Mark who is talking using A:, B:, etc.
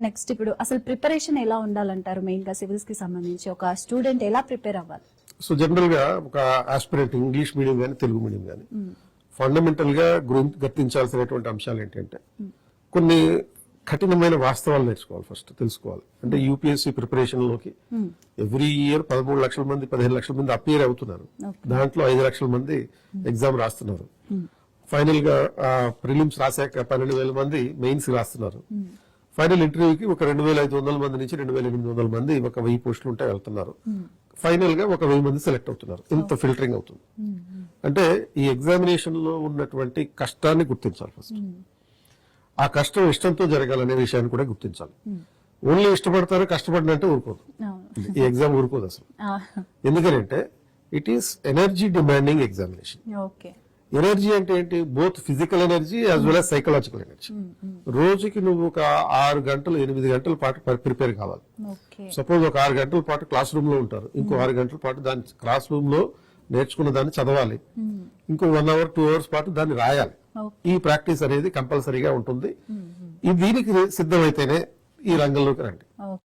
A: Next ఇప్పుడు అసలు preparation ఎలా ఉండాలంటారు మెయిన్గా సివిల్స్కి సంబంధించి? ఒక స్టూడెంట్ ఎలా ప్రిపేర్ అవ్వాలి?
B: సో జనరల్గా ఒక ఆస్పిరెంట్ ఇంగ్లీష్ మీడియం కానీ తెలుగు మీడియం కానీ ఫండమెంటల్గా గురి- గుర్తించాల్సినటువంటి అంశాలు ఏంటంటే కొన్ని కఠినమైన వాస్తవాలు నేర్చుకోవాలి ఫస్ట్ తెలుసుకోవాలి. అంటే యూపీఎస్సీ ప్రిపరేషన్లోకి ఎవ్రీ ఇయర్ పదమూడు లక్షల మంది పదిహేను లక్షల మంది అపియర్ అవుతున్నారు. దాంట్లో ఐదు లక్షల మంది ఎగ్జామ్ రాస్తున్నారు. ఫైనల్గా ప్రిలిమ్స్ రాశాక పన్నెండు వేల మంది మెయిన్స్ రాస్తున్నారు. ఫైనల్ ఇంటర్వ్యూకి ఒక రెండు వేల ఐదు వందల మంది నుంచి రెండు వేల ఎనిమిది వందల మంది ఒక వెయ్యి పోస్టులు ఉంటే వెళ్తున్నారు. ఫైనల్గా ఒక వెయ్యి మంది సెలెక్ట్ అవుతున్నారు. ఇంత ఫిల్టరింగ్ అవుతుంది. అంటే ఈ ఎగ్జామినేషన్లో ఉన్నటువంటి కష్టాన్ని గుర్తించాలి ఫస్ట్ ఆ కష్టం ఇష్టంతో జరగాలనే విషయాన్ని కూడా గుర్తించాలి. ఓన్లీ ఇష్టపడతారు కష్టపడినంటే ఊరుకోదు. ఈ ఎగ్జామ్ ఊరుకోదు అసలు.
A: ఆ,
B: ఎందుకంటే it is energy demanding examination energy అంటే ఏంటి? Both physical energy as well as psychological energy. రోజుకి నువ్వు ఒక ఆరు గంటలు ఎనిమిది గంటల పాటు ప్రిపేర్ కావాలి. సపోజ్ ఒక ఆరు గంటల పాటు క్లాస్ రూమ్లో ఉంటారు. ఇంకో ఆరు గంటల పాటు దాని క్లాస్ రూమ్లో నేర్చుకున్న దాన్ని చదవాలి. ఇంకో వన్ అవర్ టూ అవర్స్ పాటు దాన్ని రాయాలి. ఈ ప్రాక్టీస్ అనేది కంపల్సరీగా ఉంటుంది. ఈ దీనికి సిద్ధమైతేనే ఈ రంగంలోకి రండి.